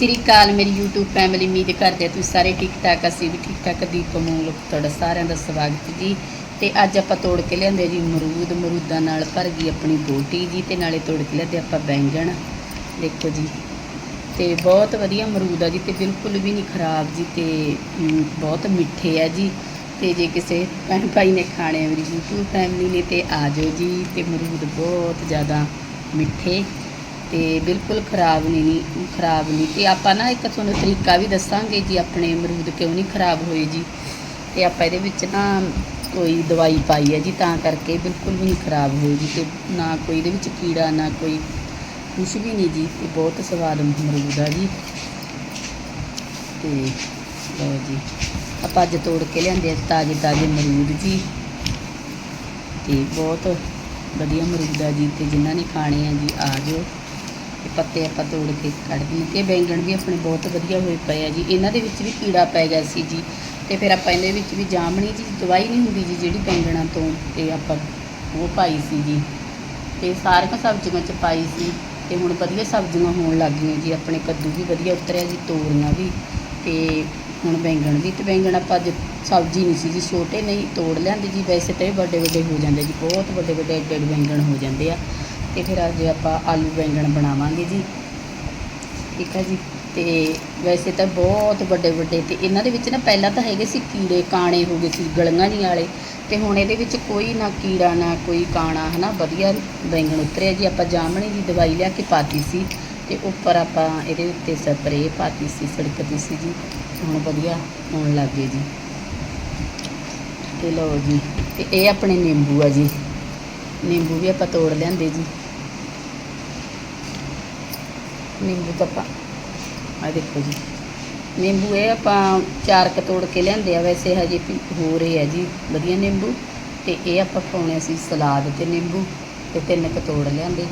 ਸ੍ਰੀ ਅਕਾਲ ਮੇਰੀ YouTube family ਉਮੀਦ ਕਰਦੇ ਤੁਸੀਂ ਸਾਰੇ ਠੀਕ ਠਾਕ ਅਸੀਂ ਵੀ ਠੀਕ ਠਾਕ ਦੀਪ ਮੂਲ ਤੁਹਾਡਾ ਸਾਰਿਆਂ ਦਾ ਸਵਾਗਤ ਜੀ। ਤੇ ਅੱਜ ਆਪਾਂ ਤੋੜ ਕੇ ਲਿਆਂਦੇ ਜੀ ਮਰੂਦ ਮਰੂਦਾਂ ਨਾਲ ਭਰ ਗਈ ਆਪਣੀ ਬੋਟੀ ਜੀ ਤੇ ਨਾਲੇ ਤੋੜ ਕੇ ਲਿਆਂਦੇ ਆਪਾਂ ਬੈਂਗਣ। ਦੇਖੋ ਜੀ, ਤੇ ਬਹੁਤ ਵਧੀਆ ਮਰੂਦ ਆ ਜੀ ਤੇ ਬਿਲਕੁਲ ਵੀ ਨਹੀਂ ਖਰਾਬ ਜੀ ਤੇ ਬਹੁਤ ਮਿੱਠੇ ਆ ਜੀ। ਤੇ ਜੇ ਕਿਸੇ ਭੈਣ ਭਾਈ ਨੇ ਖਾਣੇ ਆ, ਮੇਰੀ YouTube ਫੈਮਿਲੀ ਨੇ ਤੇ ਆ ਜਾਓ ਜੀ ਤੇ ਮਰੂਦ ਬਹੁਤ ਜ਼ਿਆਦਾ ਮਿੱਠੇ ਤੇ ਬਿਲਕੁਲ ਖਰਾਬ ਨਹੀਂ ਨਹੀਂ, ਖਰਾਬ ਨਹੀਂ। ਤੇ ਆਪਾਂ ਨਾ ਇੱਕ ਤੁਹਾਨੂੰ ਤਰੀਕਾ ਵੀ ਦੱਸਾਂਗੇ ਜੀ, ਆਪਣੇ ਅਮਰੂਦ ਕਿਉਂ ਨਹੀਂ ਖਰਾਬ ਹੋਏ ਜੀ। ਤੇ ਆਪਾਂ ਇਹਦੇ ਵਿੱਚ ਨਾ ਕੋਈ ਦਵਾਈ ਪਾਈ ਹੈ ਜੀ, ਤਾਂ ਕਰਕੇ ਬਿਲਕੁਲ ਵੀ ਨਹੀਂ ਖਰਾਬ ਹੋਏ ਜੀ। ਤੇ ਨਾ ਕੋਈ ਇਹਦੇ ਵਿੱਚ ਕੀੜਾ, ਨਾ ਕੋਈ ਕੁਛ ਵੀ ਨਹੀਂ ਜੀ ਇਹ ਬਹੁਤ ਸਵਾਦ ਅਮਰੂਦ ਆ ਜੀ। ਤੇ ਲਓ ਜੀ, ਆਪਾਂ ਅੱਜ ਤੋੜ ਕੇ ਲਿਆਂਦੇ ਆ ਤਾਜ਼ੇ ਤਾਜ਼ੇ ਅਮਰੂਦ ਜੀ। ਤੇ ਬਹੁਤ ਵਧੀਆ ਅਮਰੂਦ ਆ ਜੀ, ਤੇ ਜਿਨ੍ਹਾਂ ਨੇ ਖਾਣੇ ਆ ਜੀ, ਆ ਜਾਓ। ਤੇ ਪੱਤੇ ਆਪਾਂ ਤੋੜ ਕੇ ਕੱਢ ਦਿੰਦੇ ਬੈਂਗਣ ਵੀ ਆਪਣੇ ਬਹੁਤ ਵਧੀਆ ਹੋਏ ਪਏ ਆ ਜੀ। ਇਹਨਾਂ ਦੇ ਵਿੱਚ ਵੀ ਕੀੜਾ ਪੈ ਗਿਆ ਸੀ ਜੀ। ਤੇ ਫਿਰ ਆਪਾਂ ਇਹਦੇ ਵਿੱਚ ਵੀ ਜਾਮਣੀ ਜੀ, ਦਵਾਈ ਨਹੀਂ ਹੁੰਦੀ ਜੀ ਜਿਹੜੀ ਬੈਂਗਣਾਂ ਤੋਂ ਤੇ ਆਪਾਂ ਉਹ ਪਾਈ ਸੀ ਜੀ। ਤੇ ਸਾਰੀਆਂ ਸਬਜ਼ੀਆਂ ਚ ਪਾਈ ਸੀ ਤੇ ਹੁਣ ਵਧੀਆ ਸਬਜ਼ੀਆਂ ਹੋਣ ਲੱਗ ਗਈਆਂ ਜੀ। ਆਪਣੇ ਕੱਦੂ ਵੀ ਵਧੀਆ ਉਤਰਿਆ ਜੀ, ਤੋਰੀਆਂ ਵੀ। ਤੇ ਹੁਣ ਬੈਂਗਣ ਵੀ ਤੇ ਬੈਂਗਣ ਆਪਾਂ ਅੱਜ ਸਬਜ਼ੀ ਨਹੀਂ ਸੀ ਜੀ, ਛੋਟੇ ਨਹੀਂ ਤੋੜ ਲਿਆਂਦੇ ਜੀ। ਵੈਸੇ ਤਾਂ ਇਹ ਵੱਡੇ ਵੱਡੇ ਹੋ ਜਾਂਦੇ ਜੀ, ਬਹੁਤ ਵੱਡੇ ਵੱਡੇ ਐਡੇ ਬੈਂਗਣ ਹੋ ਜਾਂਦੇ ਆ। ਤੇ ਫਿਰ ਅੱਜ ਆਪਾਂ ਆਲੂ ਬੈਂਗਣ ਬਣਾਵਾਂਗੇ ਜੀ। ਠੀਕ ਹੈ ਜੀ? ਤੇ ਵੈਸੇ ਤਾਂ ਬਹੁਤ ਵੱਡੇ ਵੱਡੇ ਤੇ ਇਹਨਾਂ ਦੇ ਵਿੱਚ ਨਾ ਪਹਿਲਾਂ ਤਾਂ ਹੈਗੇ ਸੀ ਕੀੜੇ ਕਾਣੇ ਹੋ ਗਏ ਸੀ ਗਲੀਆਂ ਜੀ ਵਾਲੇ। ਤੇ ਹੁਣ ਇਹਦੇ ਵਿੱਚ ਕੋਈ ਨਾ ਕੀੜਾ ਨਾ ਕੋਈ ਕਾਣਾ, ਹਨਾ? ਵਧੀਆ ਬੈਂਗਣ ਉਤਰਿਆ ਜੀ। ਆਪਾਂ ਜਾਮਣੀ ਦੀ ਦਵਾਈ ਲਿਆ ਕੇ ਪਾਤੀ ਸੀ ਤੇ ਉੱਪਰ ਆਪਾਂ ਇਹਦੇ ਉੱਤੇ ਸਪਰੇਅ ਪਾਤੀ ਸੀ ਸੜਕਤੀ ਸੀ ਜੀ। ਹੁਣ ਵਧੀਆ ਹੋਣ ਲੱਗ ਗਏ ਜੀ। ਤੇ ਲਓ ਜੀ, ਤੇ ਇਹ ਆਪਣੇ ਨਿੰਬੂ ਆ ਜੀ। ਨਿੰਬੂ ਵੀ ਆਪਾਂ ਤੋੜ ਲਿਆਂਦੇ ਜੀ। ਨਿੰਬੂ ਤਾਂ ਆਪਾਂ ਆ ਦੇਖੋ ਜੀ। ਨਿੰਬੂ ਇਹ ਆਪਾਂ ਚਾਰ ਕ ਤੋੜ ਕੇ ਲਿਆਂਦੇ ਆ ਵੈਸੇ ਹਜੇ ਹੋ ਰਹੇ ਆ ਜੀ ਵਧੀਆ ਨਿੰਬੂ। ਤੇ ਇਹ ਆਪਾਂ ਪਾਉਣੇ ਸੀ ਸਲਾਦ ਤੇ ਨਿੰਬੂ ਤੇ ਤਿੰਨ ਕ ਤੋੜ ਲਿਆਂਦੇ।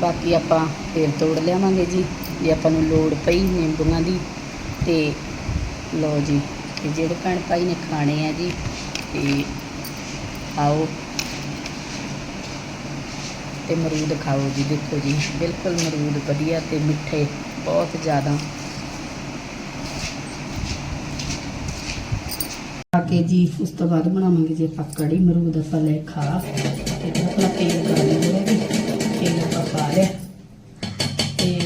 ਬਾਕੀ ਆਪਾਂ ਫੇਰ ਤੋੜ ਲਿਆਵਾਂਗੇ ਜੀ ਜੇ ਆਪਾਂ ਨੂੰ ਲੋੜ ਪਈ ਨਿੰਬੂਆਂ ਦੀ। ਤੇ ਲਓ ਜੀ ਤੇ ਜਿਹੜੇ ਭੈਣ ਭਾਈ ਨੇ ਖਾਣੇ ਆ ਜੀ ਤੇ ਆਓ। ਤੇ ਮਰੂਦ ਖਾਓ ਜੀ, ਦੇਖੋ ਜੀ, ਬਿਲਕੁਲ ਮਰੂਦ ਵਧੀਆ ਤੇ ਮਿੱਠੇ, ਬਹੁਤ ਜ਼ਿਆਦਾ। ਆ ਕੇ ਜੀ, ਉਸ ਤੋਂ ਬਾਅਦ ਬਣਾਵਾਂਗੇ ਜੀ ਆਪਾਂ ਕੜੀ ਮਰੂਦ ਆਪਾਂ ਲੈ ਖਾ। ਤੇ ਆਪਣਾ ਤੇਲ ਕਰ ਲਿਆ ਜੀ, ਤੇਲ ਆਪਾਂ ਪਾ ਲਿਆ। ਤੇ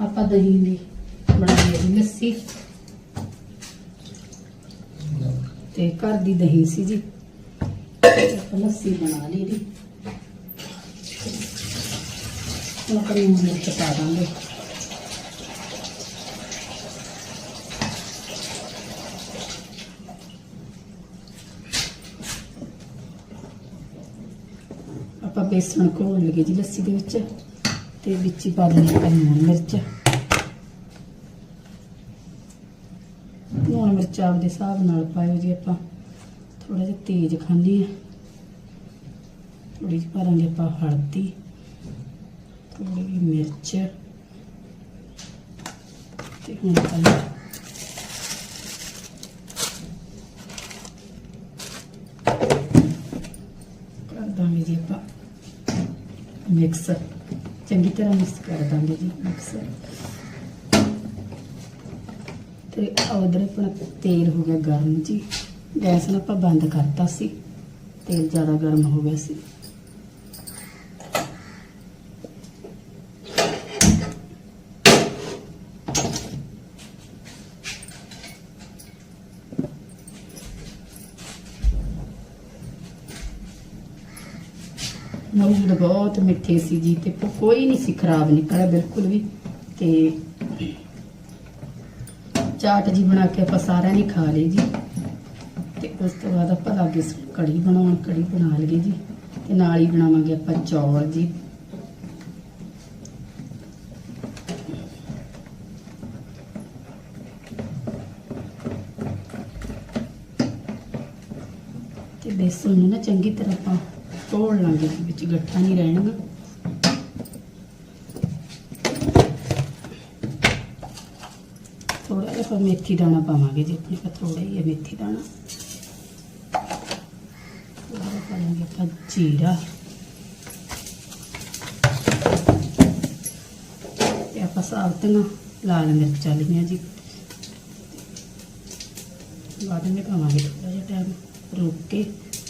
ਆਪਾਂ ਦਹੀਂ ਦੀ ਬਣਾਈ ਹੈ ਲੱਸੀ। ਤੇ ਘਰ ਦੀ ਦਹੀਂ ਸੀ ਜੀ। ਆਪਾਂ ਲੱਸੀ ਬਣਾ ਲਈ ਦੀ ਹੁਣ ਆਪਾਂ ਨੂੰ ਮਿਰਚ ਪਾ ਦਾਂਗੇ। ਆਪਾਂ ਬੇਸਣ ਘੋਲ ਲਈਏ ਜੀ ਲੱਸੀ ਦੇ ਵਿੱਚ, ਤੇ ਵਿੱਚ ਹੀ ਪਾ ਦੇਣੀ ਆਪਾਂ ਲੂਣ ਮਿਰਚ। ਲੂਣ ਮਿਰਚ ਆਪਦੇ ਹਿਸਾਬ ਨਾਲ ਪਾਇਓ ਜੀ ਆਪਾਂ। ਥੋੜਾ ਜਿਹਾ ਤੇਜ਼ ਖਾਂਦੇ ਆ ਥੋੜੀ ਜਿਹੀ ਪਾ ਦਾਂਗੇ ਆਪਾਂ ਹਲਦੀ। ਥੋੜੀ ਜਿਹੀ ਮਿਰਚ ਤੇ ਹੁਣ ਆਪਾਂ ਕਰ ਦਾਂਗੇ ਜੀ ਆਪਾਂ ਮਿਕਸ ਚੰਗੀ ਤਰ੍ਹਾਂ ਮਿਕਸ ਕਰ ਦਾਂਗੇ ਜੀ ਮਿਕਸ ਤੇ ਉਧਰ ਆਪਣਾ ਤੇਲ ਹੋ ਗਿਆ ਗਰਮ ਜੀ ਗੈਸ ਨੂੰ ਆਪਾਂ ਬੰਦ ਕਰਤਾ ਸੀ ਤੇਲ ਜ਼ਿਆਦਾ ਗਰਮ ਹੋ ਗਿਆ ਸੀ ਮਰੂਦ ਬਹੁਤ ਮਿੱਠੇ ਸੀ ਜੀ ਤੇ ਕੋਈ ਨਹੀਂ ਸੀ ਖਰਾਬ ਨਿਕਲਿਆ ਬਿਲਕੁਲ ਵੀ। ਤੇ ਚਾਟ ਜੀ ਬਣਾ ਕੇ ਆਪਾਂ ਸਾਰਿਆਂ ਨੇ ਖਾ ਲਈ ਜੀ। ਤੇ ਉਸ ਤੋਂ ਬਾਅਦ ਆਪਾਂ ਲੱਗੇ ਕੜੀ ਬਣਾਉਣ ਕੜੀ ਬਣਾ ਲਈਏ ਜੀ। ਤੇ ਨਾਲ ਹੀ ਬਣਾਵਾਂਗੇ ਆਪਾਂ ਚੌਲ ਜੀ। ਤੇ ਬੇਸਣ ਨੂੰ ਨਾ ਚੰਗੀ ਤਰ੍ਹਾਂ ਆਪਾਂ ਘੋਲ ਲਾਂਗੇ ਵਿੱਚ ਗੱਠਾ ਨਹੀਂ ਰਹਿਣਗਾ। ਥੋੜਾ ਜਿਹਾ ਆਪਾਂ ਮੇਥੀ ਦਾਣਾ ਪਾਵਾਂਗੇ, ਜੀ ਆਪਣੇ ਕੋਲ ਥੋੜਾ ਹੀ ਹੈ ਮੇਥੀ ਦਾਣਾ। ਥੋੜਾ ਪਾਵਾਂਗੇ ਆਪਾਂ ਜੀਰਾ। ਤੇ ਆਪਾਂ ਸਾਬਤੀਆਂ ਲਾਲ ਮਿਰਚਾਂ ਲਈਆਂ ਜੀ। ਬਾਅਦ ਵਿੱਚ ਪਾਵਾਂਗੇ ਥੋੜਾ ਜਿਹਾ ਟਾਈਮ ਰੁਕ ਕੇ।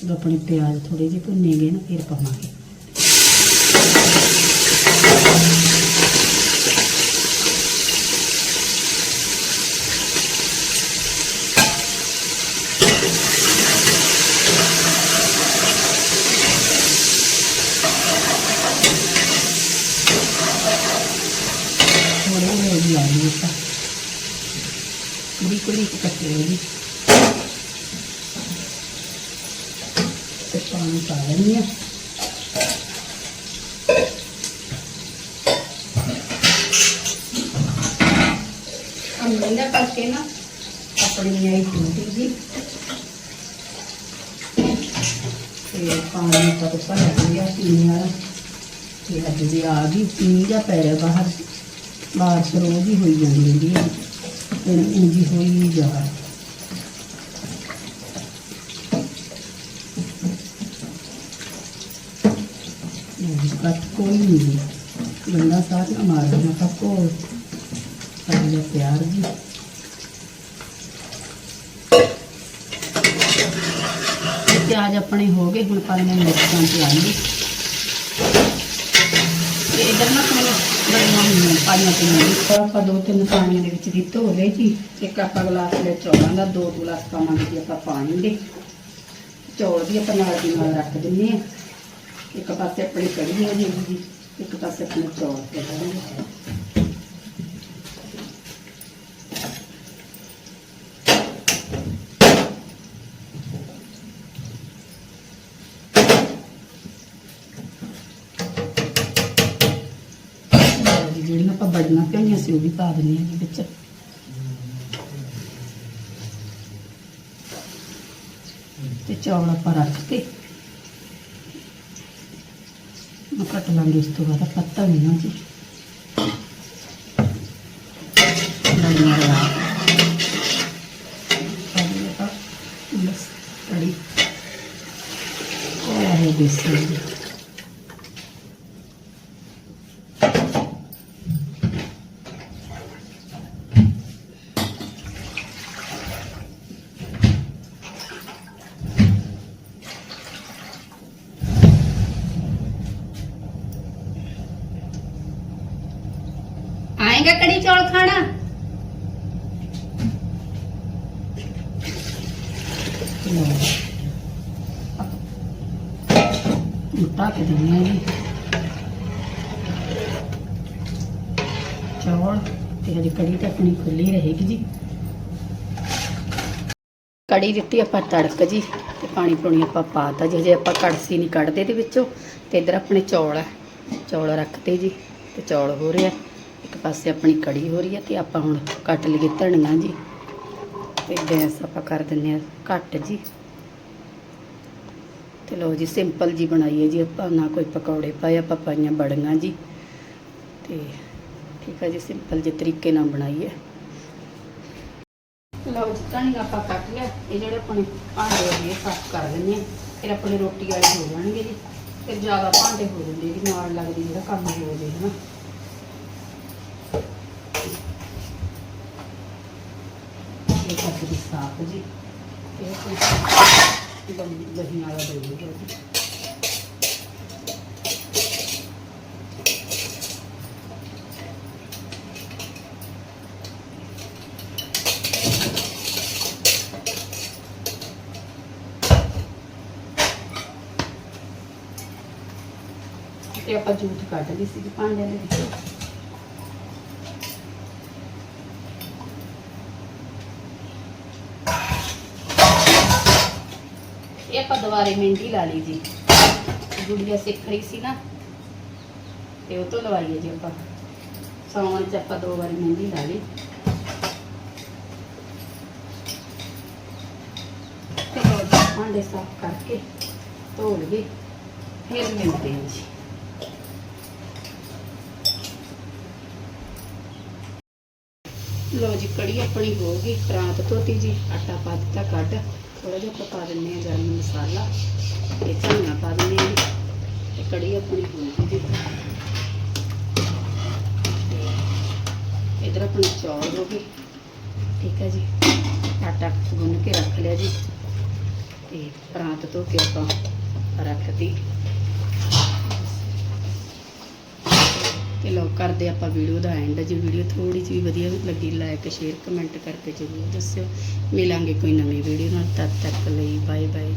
ਜਦੋਂ ਆਪਣੇ ਪਿਆਜ਼ ਥੋੜੇ ਜਿਹੇ ਭੁੰਨੇਗੇ ਨਾ, ਫਿਰ ਪਾਵਾਂਗੇ। ਥੋੜੇ ਜਿਹੇ ਜੀ ਆਲੂ ਆਪਾਂ। ਬੜੀ ਕੁੜੀ ਕੱਟੇ ਜੀ ਤੇ ਪਾਣੀ ਪਾ ਲੈਂਦੇ ਹਾਂ। ਅੰਦਰ ਕਰਕੇ ਨਾ, ਆਪਣੀ ਆਈ ਟੂਟੀ ਜੀ। ਤੇ ਪਾਣੀ ਤਾਂ ਤੋਂ ਪਾ ਲਿਆ ਪੀਣੇ ਵਾਲਾ ਤੇ ਅੱਜ ਜੀ ਆ ਗਈ ਪੀਣੀ ਦਾ ਪੈ ਰਿਹਾ ਬਾਹਰ। ਬਾਰਿਸ਼ ਰੋਜ਼ ਹੀ ਹੋਈ ਜਾਂਦੀ ਹੁੰਦੀ ਹੈ ਇੰਜੀ ਹੋਈ ਜਾ ਰਹੀ। ਨਹੀਂ ਕੱਟ ਕੋਈ ਨਹੀਂ ਗੰਦਾ ਸਾਥ ਨਾ ਮਾਰੋ ਨਾ ਕੱਪੋ ਸਾਰੇ ਪਿਆਰ ਜੀ ਤੇ ਪਿਆਜ਼ ਆਪਣੇ ਹੋ ਗਏ ਹੁਣ ਇਧਰ ਨਾ ਸਾਨੂੰ ਬੜੀਆਂ ਹੋਈਆਂ ਪਾਈਆਂ ਤੇ ਨਹੀਂ ਆਪਾਂ ਦੋ ਤਿੰਨ ਪਾਣੀਆਂ ਦੇ ਵਿੱਚ ਦੀ ਧੋ ਲਏ ਜੀ। ਇੱਕ ਆਪਾਂ ਗਲਾਸ ਲੈ ਚੌਲਾਂ ਦਾ, ਦੋ ਗਲਾਸ ਪਾਵਾਂਗੇ ਜੀ ਆਪਾਂ ਪਾਣੀ ਦੇ। ਚੌਲ ਵੀ ਆਪਾਂ ਨਾਲ ਦੀ ਨਾਲ ਰੱਖ ਦਿੰਨੇ ਆ ਇੱਕ ਪਾਸੇ ਆਪਣੀ ਕੜੀ ਹੋ ਜਾਏਗੀ, ਇੱਕ ਪਾਸੇ ਆਪਣੇ ਚੌਲ ਤੇ ਦਾਂਗੇ ਜਿਹੜੀਆਂ ਆਪਾਂ ਬੜੀਆਂ ਪਿਆਈਆਂ ਸੀ, ਉਹ ਵੀ ਪਾ ਦਿੰਦੇ ਹਾਂ ਵਿੱਚ। ਤੇ ਚੌਲ ਆਪਾਂ ਰੱਖ ਕੇ ਮੈਂ ਕੱਟ ਲਾਂਗੇ ਇਸ ਤੋਂ ਬਾਅਦ ਆਪਾਂ ਧਨੀਆ ਜੀ। ਧਨੀਆ ਲਾ ਬਸ ਕੜੀ ਇਹ ਹੈ ਬੇਸਣ ਜੀ ਆਏਗਾ ਕੜੀ ਚੌਲ ਖਾਣਾ? ਮੁੱਟਾ ਕੇ ਦਿੰਦੇ ਜੀ। ਚੌਲ ਤੇ ਹਜੇ ਕੜੀ ਤਾਂ ਆਪਣੀ ਖੁੱਲੀ ਰਹੇਗੀ ਜੀ। ਕੜੀ ਦਿੱਤੀ ਆਪਾਂ ਤੜਕ ਜੀ ਤੇ ਪਾਣੀ ਪੂਣੀ ਆਪਾਂ ਪਾਤਾ ਜੀ। ਹਜੇ ਆਪਾਂ ਕੜਸੀ ਨਹੀਂ ਕੱਢਦੇ ਇਹਦੇ ਵਿੱਚੋਂ ਤੇ ਇਧਰ ਆਪਣੇ ਚੌਲ ਹੈ ਚੌਲ ਰੱਖਤੇ ਜੀ ਤੇ ਚੌਲ ਹੋ ਰਹੇ ਆ। ਪਾਸੇ ਆਪਣੀ ਕੜੀ ਹੋ ਰਹੀ ਹੈ ਤੇ ਆਪਾਂ ਹੁਣ ਕੱਟ ਲਈਏ ਧਨੀਆ ਜੀ। ਤੇ ਗੈਸ ਆਪਾਂ ਕਰ ਦਿੰਨੇ ਆ ਘੱਟ ਜੀ। ਤੇ ਲੋ ਜੀ, ਸਿੰਪਲ ਜੀ ਬਣਾਈਏ ਜੀ ਆਪਾਂ, ਨਾ ਕੋਈ ਪਕੌੜੇ ਪਾਏ, ਆਪਾਂ ਪਾਈਆਂ ਬੜੀਆਂ ਜੀ। ਤੇ ਠੀਕ ਹੈ ਜੀ, ਸਿੰਪਲ ਜੇ ਤਰੀਕੇ ਨਾਲ ਬਣਾਈਏ। ਲਓ ਜੀ, ਧਨੀਆ ਆਪਾਂ ਕੱਟ ਲਿਆ। ਇਹ ਜਿਹੜੇ ਆਪਣੇ ਭਾਂਡੇ ਆ ਇਹ ਸਾਫ਼ ਕਰ ਦਿੰਨੇ ਆ ਫਿਰ ਆਪਣੀ ਰੋਟੀ ਵਾਲੇ ਹੋ ਜਾਣਗੇ ਜੀ। ਫਿਰ ਜ਼ਿਆਦਾ ਭਾਂਡੇ ਹੋ ਜਾਂਦੇ ਜੀ, ਨਾਲ ਲੱਗਦੀ ਜਿਹੜਾ ਕੰਮ ਹੋ ਜੇ ਹਨਾ ਇਹ ਕੱਟ ਦੀ ਸਾਫ਼ ਜੀ। ਇਹ ਕੋਈ ਦਹੀਂ ਵਾਲਾ ਦੇ ਦਿਓ ਜੀ। ਤੇ ਆਪਾਂ ਜੂਠ ਕੱਢ ਲਈ ਸੀ ਭਾਂਡਿਆਂ ਦੇ ਵਿੱਚ। ਆਪਾਂ ਦੁਬਾਰੇ ਮਹਿੰਦੀ ਲਾ ਲਈ ਜੀ। ਗੁੜੀਆ ਸਿੱਖ ਰਹੀ ਸੀ ਨਾ, ਤੇ ਉਹ ਤੋਂ ਲਵਾਈਏ ਜੀ ਆਪਾਂ। ਸਾਉਣ ਚ ਆਪਾਂ ਦੋ ਵਾਰੀ ਮਹਿੰਦੀ ਲਾ ਲਈ। ਤੇ ਭਾਂਡੇ ਸਾਫ਼ ਕਰਕੇ ਧੋ ਲਈਏ, ਫਿਰ ਮਿਲਦੇ ਹਾਂ ਜੀ। ਲੋ ਜੀ, ਕੜੀ ਆਪਣੀ ਹੋ ਗਈ ਰਾਤ ਧੋਤੀ ਜੀ, ਆਟਾ ਪਾ ਦਿੱਤਾ ਕੱਢ। ਥੋੜਾ ਜਿਹਾ ਆਪਾਂ ਪਾ ਦਿੰਨੇ ਆ ਗਰਮ ਮਸਾਲਾ। ਤੇ ਧਨੀਆ ਪਾ ਦਿੰਨੇ ਆ ਜੀ। ਤੇ ਕੜੀ ਆਪਣੀ ਹੋ ਗਈ ਜੀ। ਤੇ ਇਧਰ ਆਪਣੇ ਚੌਲ ਹੋ ਗਏ। ਠੀਕ ਹੈ ਜੀ। ਆਟਾ ਗੁੰਨ ਕੇ ਰੱਖ ਲਿਆ ਜੀ। ਤੇ ਪਰਾਤ ਧੋ ਕੇ ਆਪਾਂ ਰੱਖਤੀ। ਤੇ ਲੋ ਕਰਦੇ ਆਪਾਂ ਵੀਡੀਓ ਦਾ ਐਂਡ ਜੇ ਵੀਡੀਓ ਥੋੜੀ ਜਿਹੀ ਵੀ ਵਧੀਆ ਲੱਗੀ ਲਾਈਕ ਸ਼ੇਅਰ ਕਮੈਂਟ ਕਰਕੇ ਜ਼ਰੂਰ ਦੱਸਿਓ। ਮਿਲਾਂਗੇ ਕੋਈ ਨਵੀਂ ਵੀਡੀਓ ਨਾਲ। ਤਦ ਤੱਕ ਲਈ ਬਾਏ ਬਾਏ ਜੀ।